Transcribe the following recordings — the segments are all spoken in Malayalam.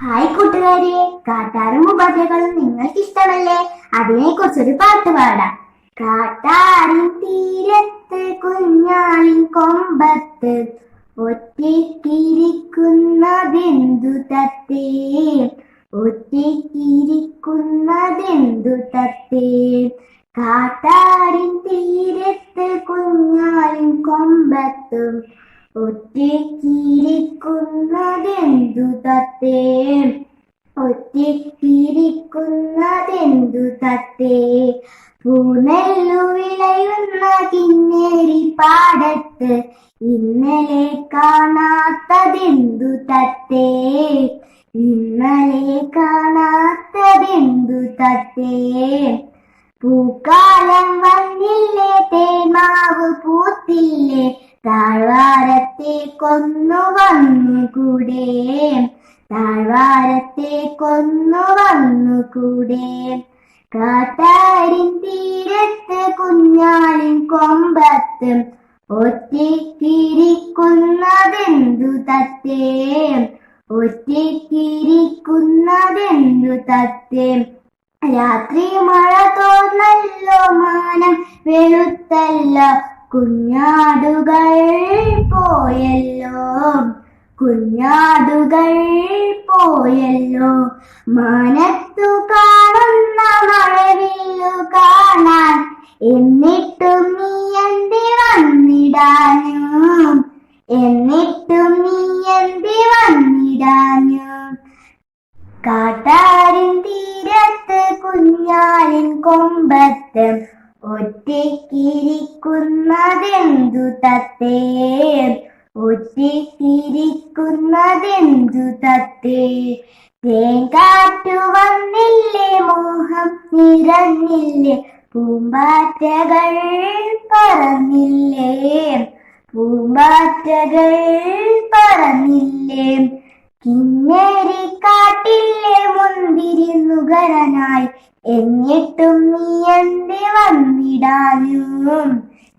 ഹായ് കൂട്ടുകാരെ കാട്ടാറും ഉപാധ്യകളും നിങ്ങൾക്ക് ഇഷ്ടമല്ലേ അതിനെ കുറിച്ചൊരു പാട്ട് പാടാം. കാട്ടാറിൻ തീരത്ത് കുഞ്ഞാളിൻ കൊമ്പത്ത് ഒറ്റയ്ക്കിരിക്കുന്നതെന്തു തത്തേ? ഒറ്റയ്ക്കിരിക്കുന്നതെന്തു തത്തേ? കാട്ടാറിൻ തീരത്ത് കുഞ്ഞാളിൻ കൊമ്പത്തും ഒറ്റയ്ക്കിരിക്കുന്നതെന്തു തത്തേ? ഒറ്റക്കിരിക്കുന്നതെന്തു തത്തേ? പൂനെല്ലു വിളയുന്ന കിന്നേരി പാടത്ത് ഇന്നലെ കാണാത്തതെന്തു തത്തേ? ഇന്നലെ കാണാത്തതെന്തു തത്തേ? പൂക്കാലം വന്നില്ലേ തേമാവ് പൂത്തില്ലേ താഴ്വാരത്തെ കൊന്നു വന്നുകൂടെ താഴ്വാരത്തെ കൊന്നു വന്നുകൂടെ കാട്ടാരിൻ തീരത്ത് കുഞ്ഞാലിൻ കൊമ്പത്ത് ഒറ്റയ്ക്കിരിക്കുന്നതെന്തു തത്തേ? ഒറ്റയ്ക്കിരിക്കുന്നതെന്തു തത്തേ? രാത്രി മഴ തോന്നല്ലോ മാനം വെളുത്തല്ലോ കുഞ്ഞാടുകൾ പോയല്ലോ കുഞ്ഞാടുകൾ പോയല്ലോ. മാനത്തു കാണുന്ന മഴവില്ലു കാണാൻ എന്നിട്ടും നീ എന്തി വന്നിടാനു എന്നിട്ടും നീ എന്തി വന്നിടാനു കാട്ടാരിൻ തീരത്ത് കുഞ്ഞാലിൻ കൊമ്പത്ത് ഒറ്റയ്ക്കിരിക്കുന്നതെന്തു തത്തേ? ഒറ്റയ്ക്കിരിക്കുന്നതെന്തു തത്തേ? തേങ്കാറ്റു വന്നില്ലേ മോഹം നിറഞ്ഞില്ലേ? പൂമ്പാറ്റകൾ പറന്നില്ലേ? പൂമ്പാറ്റകൾ പറന്നില്ലേ? കിന്നേരി കാട്ടില്ലേ മുന്തിരിന്നുകരനായി എന്നിട്ടും നീ എന്തേ വന്നിടാനും?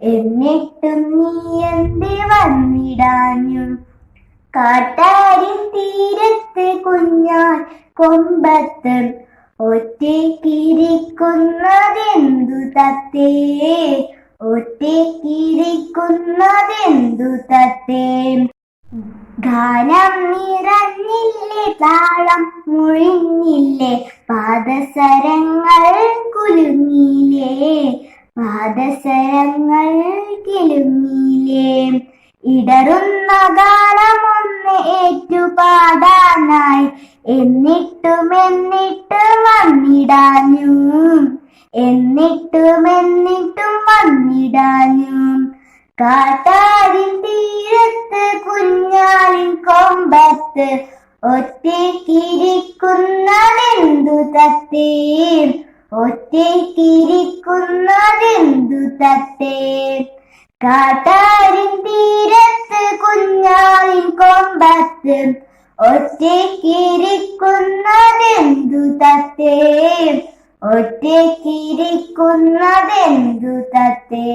എന്നിട്ടും നീ എന്തേ വന്നിടാനും? കാട്ടാരി തീരത്ത് കുഞ്ഞാൻ കൊമ്പത്ത് ഒറ്റയ്ക്കിരിക്കുന്നതെന്തു തത്തേ? ഒറ്റയ്ക്കിരിക്കുന്നതെന്തു തത്തേ? ഗാനം നിറഞ്ഞില്ലേ താളം മുഴിഞ്ഞില്ലേ പാദസരങ്ങൾ കുലുങ്ങിയില്ലേ പാദസരങ്ങൾ കിലുങ്ങിയില്ലേ. ഇടറുന്ന ഗാനമൊന്ന് ഏറ്റുപാടാനായി എന്നിട്ടും എന്നിട്ടും വന്നിടാഞ്ഞു എന്നിട്ടും എന്നിട്ടും വന്നിടാഞ്ഞു. കാട്ടാരിൻ തീരത്ത് കുഞ്ഞാലിൻ കൊമ്പത്ത് ഒറ്റയ്ക്കിരിക്കുന്നതെന്തു തത്തേ ഒറ്റയ്ക്കിരിക്കുന്നതെന്തു തത്തേ കാട്ടാരിൻ തീരത്ത് കുഞ്ഞാലിൻ കൊമ്പത്ത് ഒറ്റയ്ക്കിരിക്കുന്നതെന്തു തത്തേ ഒറ്റയ്ക്കിരിക്കുന്നതെന്തു തത്തേ